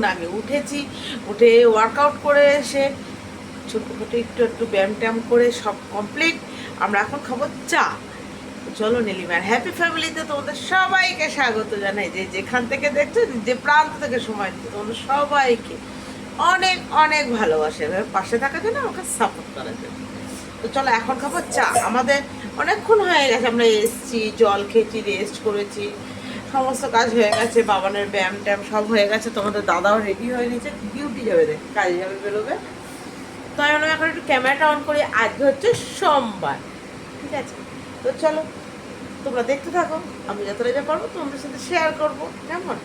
অনেকক্ষণ আগে উঠেছি, উঠে ওয়ার্কআউট করে এসে ছোটোখাটো একটু একটু ব্যায়াম ট্যায়াম করে সব কমপ্লিট আমরা এখন খাব চা। চলো নীলিমার হ্যাপি ফ্যামিলিতে তোমাদের সবাইকে স্বাগত জানাই। যে যেখান থেকে দেখছ, যে প্রান্ত থেকে সময় দিচ্ছে, তোমাদের সবাইকে অনেক অনেক ভালোবাসে। এভাবে পাশে থাকার জন্য আমাকে সাপোর্ট করার জন্য। তো চলো এখন খাব চা। আমাদের অনেকক্ষণ হয়ে গেছে, আমরা এসছি, জল খেয়েছি রেস্ট করেছি। সমস্ত কাজ হয়ে গেছে, বাবানের ব্যায়াম ট্যায়াম সব হয়ে গেছে, তোমাদের দাদাও রেডি হয়ে নিয়েছে ডিউটি যাবে রে, কাজে যাবে, বেরোবে। তো আমি এখন একটু ক্যামেরাটা অন করি আজকে হচ্ছে সোমবার, ঠিক আছে? তো চলো, তোমরা দেখতে থাকো, আমি যতটা যা পারব তোমাদের সাথে শেয়ার করব, কেমন।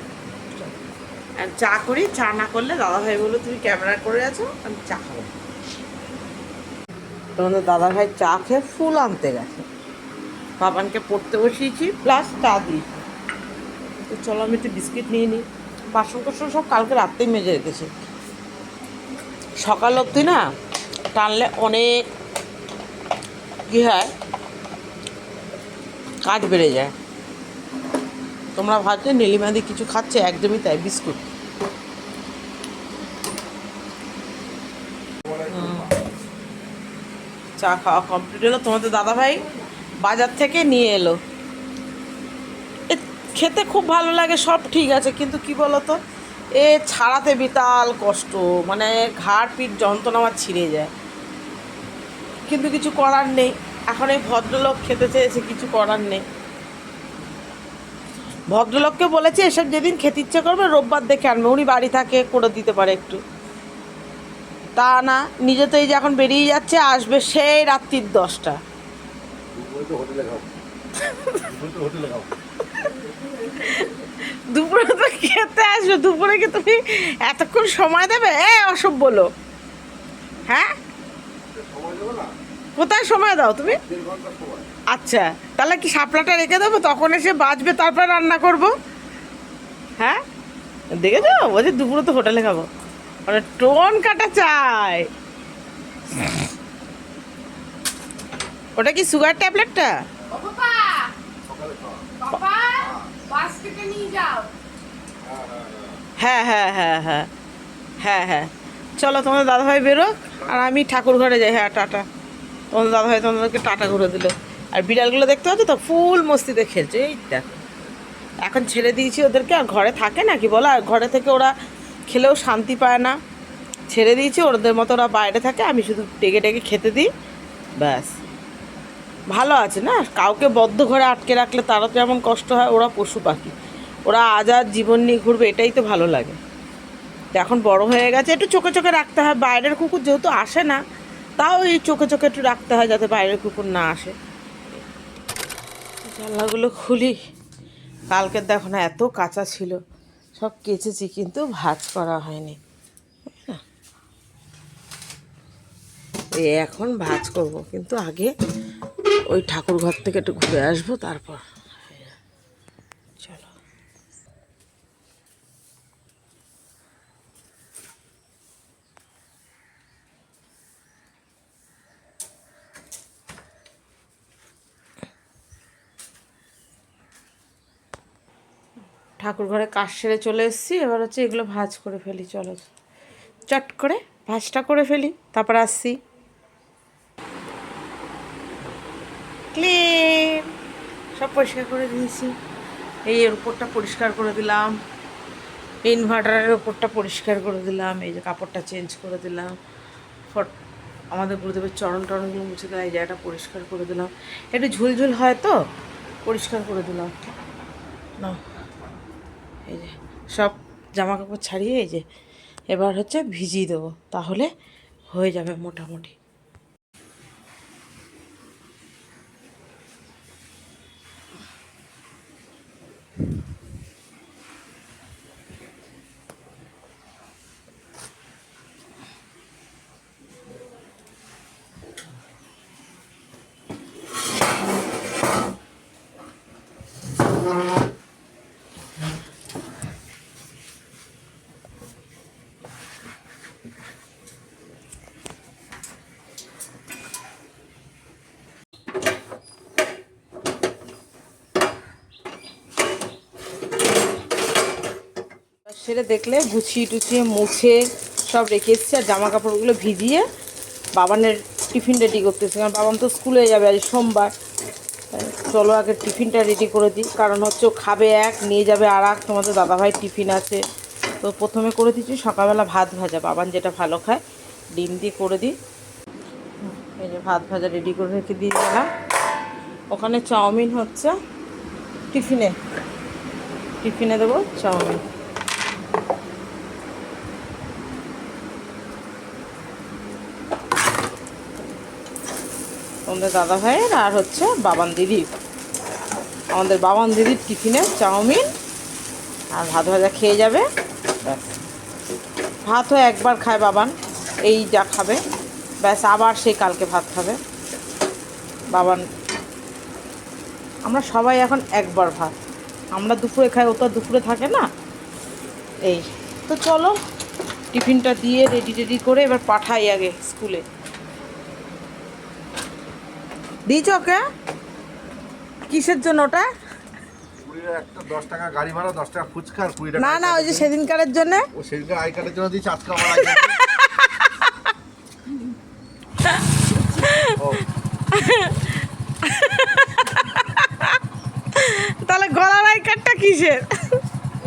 আর চা করি, চা না করলে দাদা ভাই বলল, তুমি ক্যামেরা করে আছো, আমি চা খাব। তোমাদের দাদা ভাই চা খেয়ে ফুল আনতে গেছে। বাবানকে পড়তে বসিয়েছি প্লাস চা দিয়েছি। তো চলো আমি একটু বিস্কিট নিয়ে নিই। বাসন কোসন সব কালকে রাত্রেই মেজে রেখেছি। সকাল অবধি না টানলে অনেক কী হয়? কাজ বেড়ে যায়। তোমরা ভাবছ নীলিমাদি কিছু খাচ্ছে, একদমই তাই, বিস্কুট। চা খাওয়া কমপ্লিট হলো। তোমাদের দাদা ভাই বাজার থেকে নিয়ে এলো। খেতে খুব ভালো লাগে, সব ঠিক আছে, কিন্তু কি বলতো? এ ছাড়াতে বিতাল কষ্ট মানে ঘাড় পিঠ যন্ত্রণা আমার ছিঁড়ে যায়। কিন্তু কিছু করার নেই, এখন এই ভদ্রলোক খেতে চেয়েছে, কিছু করার নেই। ভদ্রলোককে বলেছে, এসব যেদিন খেতে ইচ্ছে করবে, রোববার দেখে আনবে। উনি বাড়ি থাকে, করে দিতে পারে একটু। তা না, নিজে তো এই যে এখন বেরিয়ে যাচ্ছে, আসবে সেই রাত্রির দশটা। হোটেলে খাব দুপুরে তো খেতে আসবে, দুপুরে কি তুমি এতক্ষণ সময় দেবে? এ অসব বলো হ্যাঁ? কোথায় সময় দাও তুমি? আচ্ছা তাহলে কি শাপলাটা রেখে দেবো? তখন এসে বাঁচবে তারপর রান্না করব। হ্যাঁ? দেখেছ বলছি দুপুরে তো হোটেলে খাব। মানে টোন কাটা চাই। ওটা কি সুগার ট্যাবলেটটা? কেটে নিয়ে যাও। হ্যাঁ হ্যাঁ হ্যাঁ হ্যাঁ হ্যাঁ হ্যাঁ। চলো, তোমাদের দাদাভাই বেরো আর আমি ঠাকুর ঘরে যাই। হ্যাঁ টাটা। তোমাদের দাদাভাই তোমাদেরকে টাটা ঘুরে দিল। আর বিড়ালগুলো দেখতে পাচ্ছ তো, ফুল মস্তিতে খেলছে, এই দেখো। এখন ছেড়ে দিয়েছি ওদেরকে, আর ঘরে থাকে না কি বলো? আর ঘরে থেকে ওরা খেলেও শান্তি পায় না। ছেড়ে দিয়েছি, ওদের মতো ওরা বাইরে থাকে, আমি শুধু টেকে টেকে খেতে দিই, ব্যাস। ভালো আছে না? কাউকে বদ্ধ ঘরে আটকে রাখলে তারা তো এমন কষ্ট হয়, ওরা পশু পাখি। ওরা আজাদ জীবন নিয়ে ঘুরবে, এটাই তো ভালো লাগে। এখন বড় হয়ে গেছে, একটু চোখে চোখে রাখতে হয়, বাইরের কুকুর যেহেতু আসে না, তাও এই চোখে চোখে একটু রাখতে হয় যাতে বাইরের কুকুর না আসে। জানলাগুলো খুলি, কালকে দেখো না এত কাঁচা ছিল, সব কেচেছি কিন্তু ভাজ করা হয়নি। এখন ভাজ করব, কিন্তু আগে ওই ঠাকুর ঘর থেকে একটু ঘুরে আসব, তারপর চলো। ঠাকুর ঘরে কাজ সেরে চলে এসেছি, এবার হচ্ছে এগুলো ভাজ করে ফেলি, চলো। চট করে ভাজটা করে ফেলি, তারপর আসছি। ক্লিন সব পরিষ্কার করে দিয়েছি। এই এর উপরটা পরিষ্কার করে দিলাম। ইনভার্টারের উপরটা পরিষ্কার করে দিলাম। এই যে কাপড়টা চেঞ্জ করে দিলাম। ফট আমাদের গুরুদেবের চরণ টরণগুলো মুছে দিলাম। এই জায়গাটা পরিষ্কার করে দিলাম। একটু ঝুলঝুল হয় তো? পরিষ্কার করে দিলাম। না। এই যে সব জামা কাপড় ছাড়িয়ে এই যে এবার হচ্ছে ভিজিয়ে দেবো। তাহলে হয়ে যাবে মোটামুটি। সেটা দেখলে গুছিয়ে টুছিয়ে মুছে সব রেখে এসেছি আর জামা কাপড়গুলো ভিজিয়ে বাবানের টিফিন রেডি করতেছি। কারণ বাবান তো স্কুলে যাবে আজ সোমবার। চলো আগে টিফিনটা রেডি করে দিই। কারণ হচ্ছে ও খাবে এক, নিয়ে যাবে আর এক। তোমাদের দাদাভাই টিফিন আছে। তো প্রথমে করে দিচ্ছি, সকালবেলা ভাত ভাজা। বাবান যেটা ভালো খায়, ডিম দিয়ে করে দিই। এই যে ভাত ভাজা রেডি করে রেখে দিয়ে গেলাম ওখানে চাউমিন হচ্ছে টিফিনে। টিফিনে দেবো চাউমিন। তোমাদের দাদা ভাইয়ের আর হচ্ছে বাবান দিদির আমাদের বাবান দিদির টিফিনে চাউমিন আর ভাত ভাজা খেয়ে যাবে। ব্যাস। ভাতও একবার খায় বাবান এই যা খাবে। ব্যাস, আবার সেই কালকে ভাত খাবে। বাবান, আমরা সবাই এখন একবার ভাত। আমরা দুপুরে খাই ও তো আর দুপুরে থাকে না? এই, তো চলো, টিফিনটা দিয়ে রেডি রেডি করে এবার পাঠাই আগে স্কুলে। দিয়েছ ওকে? কিসের জন্য ওটা? কুড়ির একটা দশ টাকা গাড়ি ভাড়া দশ টাকা ফুচকা আর না না ওই যে সেদিনকারের জন্য। ও সেদিনকে আই কার্ডের জন্য দিয়েছে আজকে আমার আই কার্ড ও তাহলে গলার আই কার্ডটা কিসের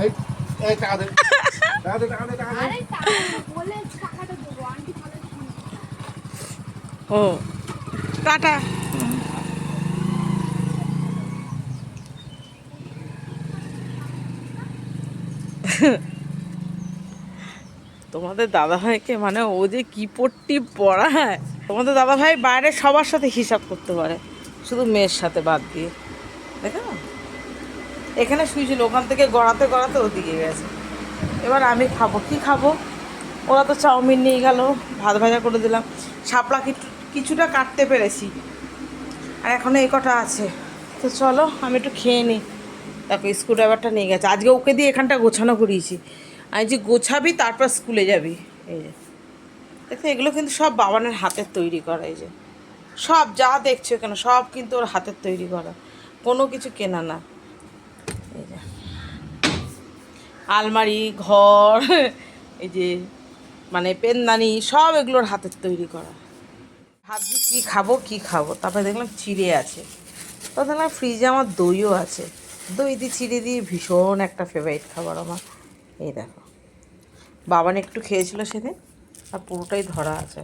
এই এই টাকা দে টাকা দে টাকা দে টাকা দে আরে টাকা বলে টাকাটা দেবো আন্টি ভালো ও টাটা তোমাদের দাদাভাইকে মানে ও যে কি পট্টি পড়ায়, তোমাদের দাদাভাই বাইরে সবার সাথে হিসাব করতে পারে। শুধু মেয়ের সাথে বাদ দিয়ে দেখো এখানে শুয়েছিল, ওখান থেকে গড়াতে গড়াতে ওদিকে গেছে। এবার আমি খাব, কি খাব? ওরা তো চাউমিন নিয়ে গেল, ভাত ভাজা করে দিলাম। শাপলা কিছু- কিছুটা কাটতে পেরেছি। আর এখন এই কটা আছে। তো চলো, আমি একটু খেয়ে নিই। দেখো স্ক্রুড্রাইভারটা নিয়ে গেছে। আজকে ওকে দিয়ে এখানটা গোছানো করিয়েছি। আমি যে গোছাবি, তারপর স্কুলে যাবি। এই যে। দেখো এগুলো কিন্তু সব বাবানের হাতের তৈরি করা, এই যে। সব যা দেখছ কেন সব কিন্তু ওর হাতের তৈরি করা। কোনো কিছু কেনা না। এই যে। আলমারি, ঘর, এই যে মানে পেনদানি, সব এগুলোর হাতের তৈরি করা। ভাবছি কী খাব কী খাব? তারপরে দেখলাম চিড়ে আছে। তো দেখলাম ফ্রিজে আমার দইও আছে। দই দিয়ে চিড়ে দিয়ে ভীষণ একটা ফেভারিট খাবার আমার। এই দেখো। বাবান একটু খেয়েছিল সেদিন, আর পুরোটাই ধরা আছে।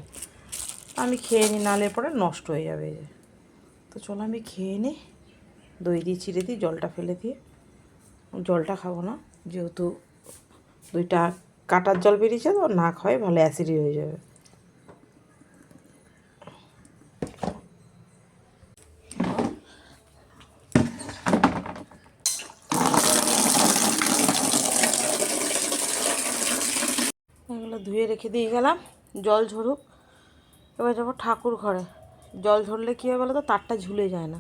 আমি খেয়ে নিই নালে পরে নষ্ট হয়ে যাবে যে। তো চলো আমি খেয়ে নিই দই দিয়ে চিড়ে দিই জলটা ফেলে দিয়ে। জলটা খাব না, যেহেতু দুইটা কাটার জল বেরিয়েছে তো, না খাওয়াই ভালো অ্যাসিডি হয়ে যাবে এগুলো ধুয়ে রেখে দিয়ে গেলাম, জল ঝরুক। এবার যাব ঠাকুর ঘরে। জল ঝরলে কী হয় বলো তো তারটা ঝুলে যায় না।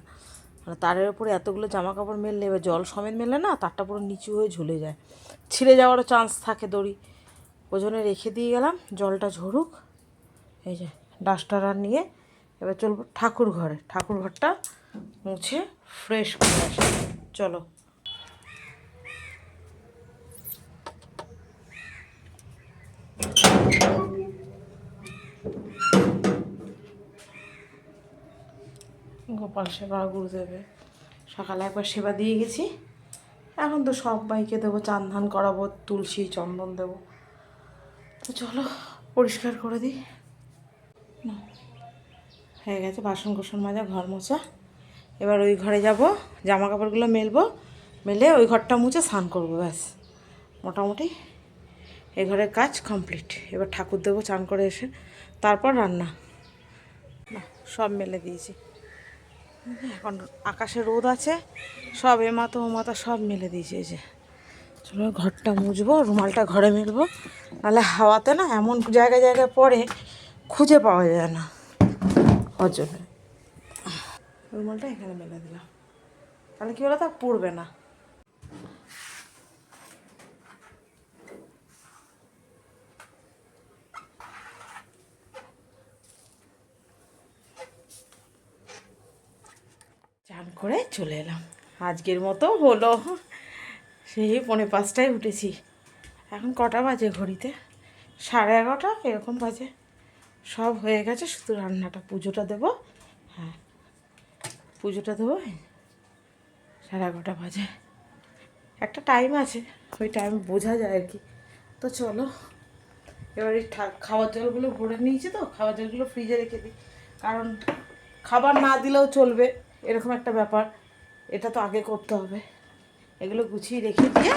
মানে তারের উপরে এতগুলো জামা কাপড় মেললে, এবার জল সমেত মেললে না, তারটা পুরো নিচু হয়ে ঝুলে যায়। ছিঁড়ে যাওয়ারও চান্স থাকে দড়ি। ওজনে রেখে দিয়ে গেলাম, জলটা ঝরুক। এই যে ডাস্টার আর নিয়ে এবার চলবো ঠাকুর ঘরে। ঠাকুর ঘরটা মুছে ফ্রেশ করে আসি চলো। গোপাল সেবা গুরুদেবে সকালে একবার সেবা দিয়ে গেছি। এখন তো সব বাইকে দেবো, চান ধান করাবো, তুলসী চন্দন দেবো। তো চলো, পরিষ্কার করে দিই। নাও। হয়ে গেছে বাসন কোসন মাজা, ঘর মোছা। এবার ওই ঘরে যাব জামা কাপড়গুলো মেলবো, মেলে ওই ঘরটা মুছে স্নান করব, ব্যাস। মোটামুটি এই ঘরের কাজ কমপ্লিট। এবার ঠাকুর দেবো, চান করে এসে তারপর রান্না। না, সব মেলে দিয়েছি। এখন আকাশে রোদ আছে, সব এ মাথা ও মাথা সব মেলে দিয়েছে যে। চলো ঘরটা মুছবো, রুমালটা ঘরে মেলবো, নাহলে হাওয়াতে না এমন জায়গায় জায়গায় পড়ে খুঁজে পাওয়া যায় না জন্য। রুমালটা এখানে মেলে দিলাম। তাহলে কী বলো তা, পড়বে না। করে চলে এলাম। আজকের মতো হলো। সেই পৌনে পাঁচটায় উঠেছি। এখন কটা বাজে ঘড়িতে? সাড়ে এগারোটা, এরকম বাজে। সব হয়ে গেছে, শুধু রান্নাটা, পুজোটা দেবো। হ্যাঁ পুজোটা দেবো। সাড়ে এগারোটা বাজে। একটা টাইম আছে, ওই টাইম বোঝা যায় আর কি। তো চলো, এবার এই খাবার জলগুলো ভরে নিয়েছি তো খাবার জলগুলো ফ্রিজে রেখে দিই। কারণ খাবার না দিলেও চলবে। এরকম একটা ব্যাপার। এটা তো আগে করতে হবে। এগুলো গুছিয়ে রেখে দিয়ে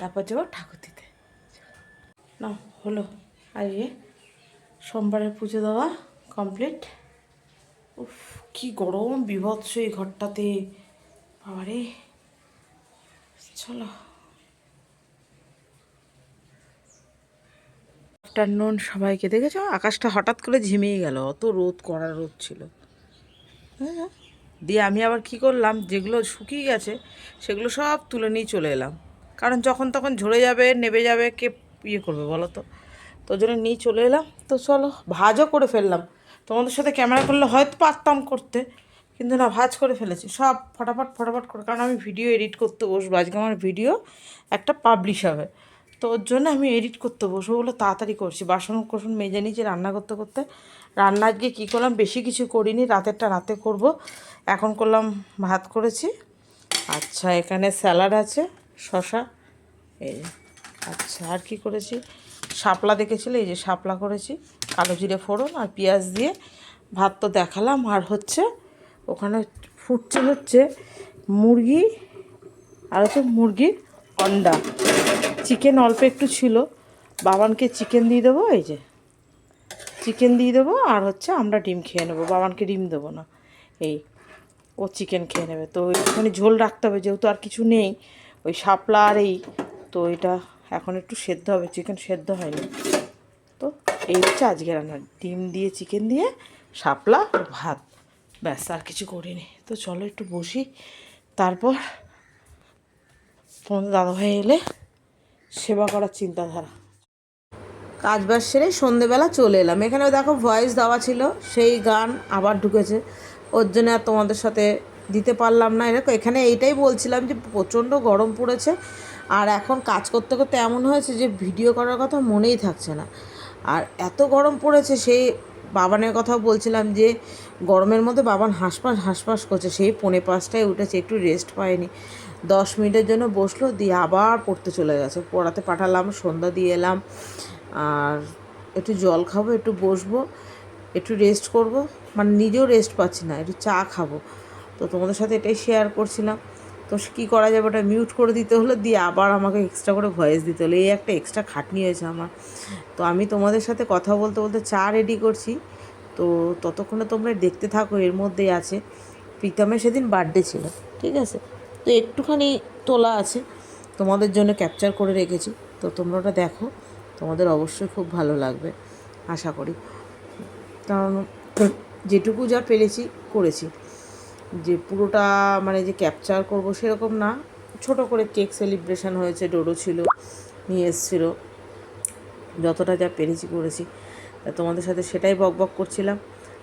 তারপর যাব ঠাকুর দিতে না হলো আজকে সোমবারের পুজো দেওয়া কমপ্লিট উফ, কি গরম, বিভৎস এই ঘরটাতে। বাবারে। চলো। আফটারনুন সবাইকে দেখেছ? আকাশটা হঠাৎ করে ঝিমিয়ে গেল। অত রোদ, কড়া রোদ ছিল। হ্যাঁ। দিয়ে আমি আবার কি করলাম, যেগুলো শুকিয়ে গেছে, সেগুলো সব তুলে নিয়ে চলে এলাম। কারণ যখন তখন ঝরে যাবে, নেবে যাবে, কে ইয়ে করবে বলো তো? তো জন্য নিয়ে চলে এলাম। তো চলো, ভাজও করে ফেললাম। তোমাদের সাথে ক্যামেরা করলে হয়তো পারতাম করতে, কিন্তু না, ভাজ করে ফেলেছি। সব ফটাফট ফটাফট করে, কারণ আমি ভিডিও এডিট করতে বসবো। আজকে আমার ভিডিও একটা পাবলিশ হবে। তো ওর জন্য আমি এডিট করতে বসবো বলে তাড়াতাড়ি করছি। বাসন কোসন মেজে নিয়েছি রান্না করতে করতে। রান্না আজকে কী করলাম? বেশি কিছু করিনি, রাতেরটা রাতে করব। এখন করলাম ভাত করেছি। আচ্ছা এখানে স্যালাড আছে শশা এই। আচ্ছা আর কি করেছি? শাপলা দেখেছিলে? এই যে শাপলা করেছি। কালো জিরে ফোড়ন আর পেঁয়াজ দিয়ে ভাত তো দেখালাম। আর হচ্ছে ওখানে ফুটছে হচ্ছে মুরগি, আর হচ্ছে মুরগির অন্ডা। চিকেন অল্প একটু ছিল। বাবানকে চিকেন দিয়ে দেবো, এই যে। চিকেন দিয়ে দেবো আর হচ্ছে আমরা ডিম খেয়ে নেব। বাবানকে ডিম দেবো না। এই, ও চিকেন খেয়ে নেবে। তো একটুখানি ঝোল রাখতে হবে, যেহেতু আর কিছু নেই। ওই শাপলা আর এই, তো এটা এখন একটু সেদ্ধ হবে। চিকেন সেদ্ধ হয়নি। তো এই হচ্ছে আজকে রান্না। ডিম দিয়ে চিকেন দিয়ে, শাপলা, ভাত। ব্যাস, আর কিছু করিনি। তো চলো একটু বসি। তারপর, তোমাদের দাদাভাই এলে সেবা করার চিন্তাধারা। কাজ বাজ সেরে সন্ধেবেলা চলে এলাম। এখানে দেখো ভয়েস দেওয়া ছিল, সেই গান আবার ঢুকেছে। ওর জন্য আর তোমাদের সাথে দিতে পারলাম না। এরকম এখানে এইটাই বলছিলাম যে প্রচণ্ড গরম পড়েছে, আর এখন কাজ করতে করতে এমন হয়েছে যে ভিডিও করার কথা মনেই থাকছে না। আর এত গরম পড়েছে সেই বাবানের কথাও বলছিলাম যে, গরমের মধ্যে বাবান হাঁসফাঁস হাঁসফাঁস করছে। সেই পৌনে পাঁচটায় উঠেছে, একটু রেস্ট পায়নি। দশ মিনিটের জন্য বসল, দিয়ে আবার পড়তে চলে গেছে। পড়াতে পাঠালাম, সন্ধ্যা দিয়ে এলাম। আর একটু জল খাব, একটু বসবো, একটু রেস্ট করব। মানে নিজেও রেস্ট পাচ্ছি না, একটু চা খাব। তো তোমাদের সাথে এটাই শেয়ার করছিলাম। তো কী করা যাবে ওটা মিউট করে দিতে হলো দিয়ে আবার আমাকে এক্সট্রা করে ভয়েস দিতে হলো। এই একটা এক্সট্রা খাটনি হয়েছে আমার। তো আমি তোমাদের সাথে কথা বলতে বলতে চা রেডি করছি। তো ততক্ষণে তোমরা দেখতে থাকো, এর মধ্যেই আছে। প্রীতমের সেদিন বার্থডে ছিল, ঠিক আছে? তো একটুখানি তোলা আছে। তোমাদের জন্য ক্যাপচার করে রেখেছি। তো তোমরা ওটা দেখো, তোমাদের অবশ্যই খুব ভালো লাগবে, আশা করি। কারণ যেটুকু যা পেরেছি করেছি। যে পুরোটা মানে যে ক্যাপচার করব সেরকম না। ছোট করে কেক সেলিব্রেশন হয়েছে, ডোডো ছিল, নিয়ে এসেছিল। যতটা যা পেরেছি করেছি। তা তোমাদের সাথে সেটাই বক বক করছিলাম।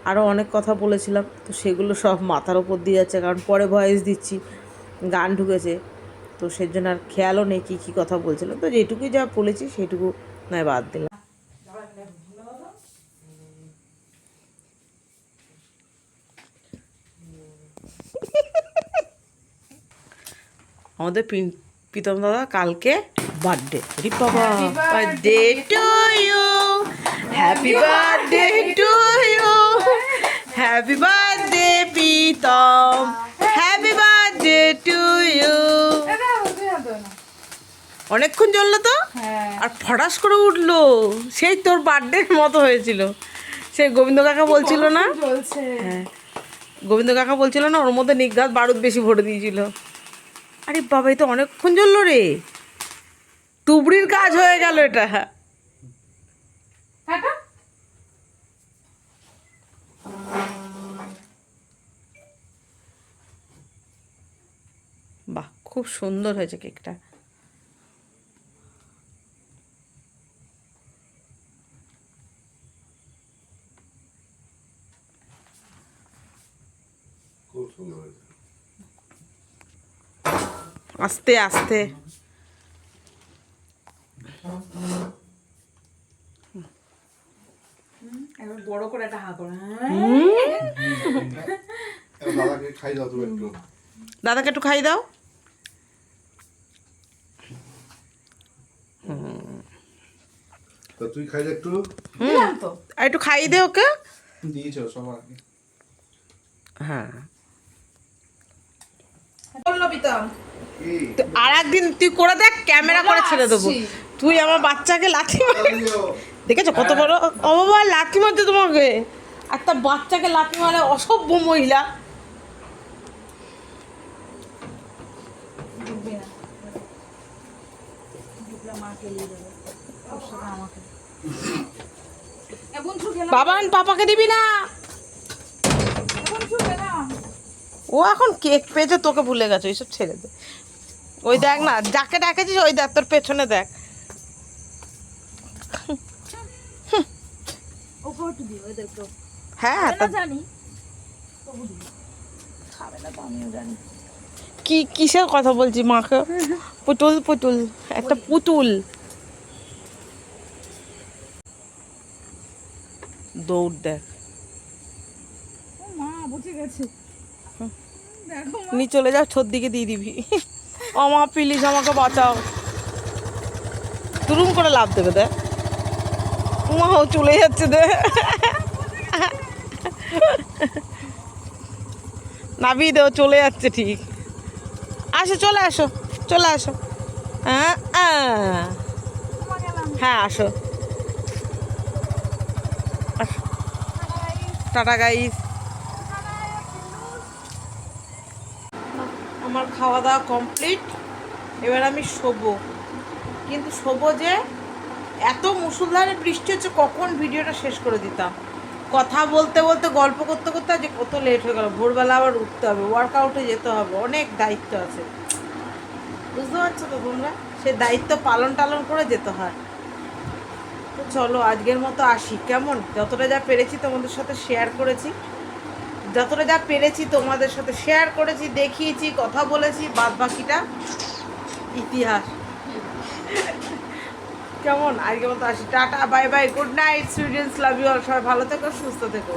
আরও অনেক কথা বলেছিলাম, তো সেগুলো সব মাথার ওপর দিয়ে যাচ্ছে, কারণ পরে ভয়েস দিচ্ছি, গান ঢুকেছে। তো সেজন্য আর খেয়ালও নেই কী কী কথা বলছিলাম তো যেটুকুই যা বলেছি, সেটুকু নয় বাদ দিলাম। আমাদের প্রীতম দাদা কালকে বার্থডে রি বাবা birthday to you happy birthday to you happy birthday Pritam happy birthday to you অনেকক্ষণ জ্বললো তো? হ্যাঁ। আর ফটাস করে উঠল। সেই তোর বার্থডের মতো হয়েছিল। সে গোবিন্দ কাকা বলছিল না? হ্যাঁ। গোবিন্দ কাকা বলছিল না ওর মধ্যে নিঘাত বারুদ বেশি ভরে দিয়েছিল। আরে বাবা এই তো অনেকক্ষণ জ্বললো রে। তুবড়ির কাজ হয়ে গেল এটা। হ্যাঁ বাহ খুব সুন্দর হয়েছে কেকটা খুব সুন্দর হয়েছে আস্তে আস্তে। বড় করে একটা হা করে হ্যাঁ। দাদাকে খাই দাও তুমি একটু। দাদাকে একটু খাই দাও। তা তুই খাই দে একটু। তো। একটু খাইয়ে দে ওকে। দিয়েছ সবার আগে। হ্যাঁ। বলল আর একদিন তুই করে দেখ ক্যামেরা করে ছেড়ে দেবো। তুই আমার বাচ্চাকে লাথি মার দেখেছ কত বড়? ও বাবা লাথি মারতে তোমাকে। একটা বাচ্চাকে লাথি মারে অসভ্য মহিলা। এখন ছু বাবান পাপাকে দিবি না। ও এখন কেক পেয়েছে তোকে ভুলে গেছে ওইসব ছেড়ে দে। ওই দেখ না যাকে ডেকেছিস ওই দেখ তোর পেছনে দেখ। হ্যাঁ কি কিসের কথা বলছি মাকে? পুতুল পুতুল একটা পুতুল। দৌড় দেখ। মা বুঝে গেছে। দেখো নি চলে যাও ছোট দিকে দিয়ে দিবি। মা প্লিজ আমাকে বাঁচাও। তুরুম করে লাভ দেবে, দেখ। মা ও চলে যাচ্ছে দে নাবি দে ও চলে যাচ্ছে, ঠিক। আসো, চলে আসো চলে আসো। হ্যাঁ। হ্যাঁ। আসো। আসো। টাটা গাইস আমার খাওয়া দাওয়া কমপ্লিট এবার আমি শোবো। কিন্তু শোবো যে এত মুসুলধারে বৃষ্টি হচ্ছে, কখন ভিডিওটা শেষ করে দিতাম? কথা বলতে বলতে, গল্প করতে করতে যে কত লেট হয়ে গেল। ভোরবেলা আবার উঠতে হবে ওয়ার্কআউটে যেতে হবে, অনেক দায়িত্ব আছে। বুঝতে পারছ তো তোমরা? সে দায়িত্ব পালন টালন করে যেতে হয়। তো চলো আজকের মতো আসি। কেমন? যতটা যা পেরেছি তোমাদের সাথে শেয়ার করেছি। যতটা যা পেরেছি তোমাদের সাথে শেয়ার করেছি, দেখিয়েছি, কথা বলেছি বাদ বাকিটা ইতিহাস। কেমন? আজকে মতো আসি। Tata bye bye good night students love you all সবাই ভালো থেকো, সুস্থ থেকো।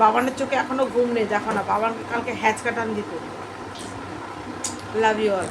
বাবানের চোখে এখনও ঘুম নেই, দেখো না, বাবানকে কালকে হ্যাচ কাটান দিত। লাভ ইউ অল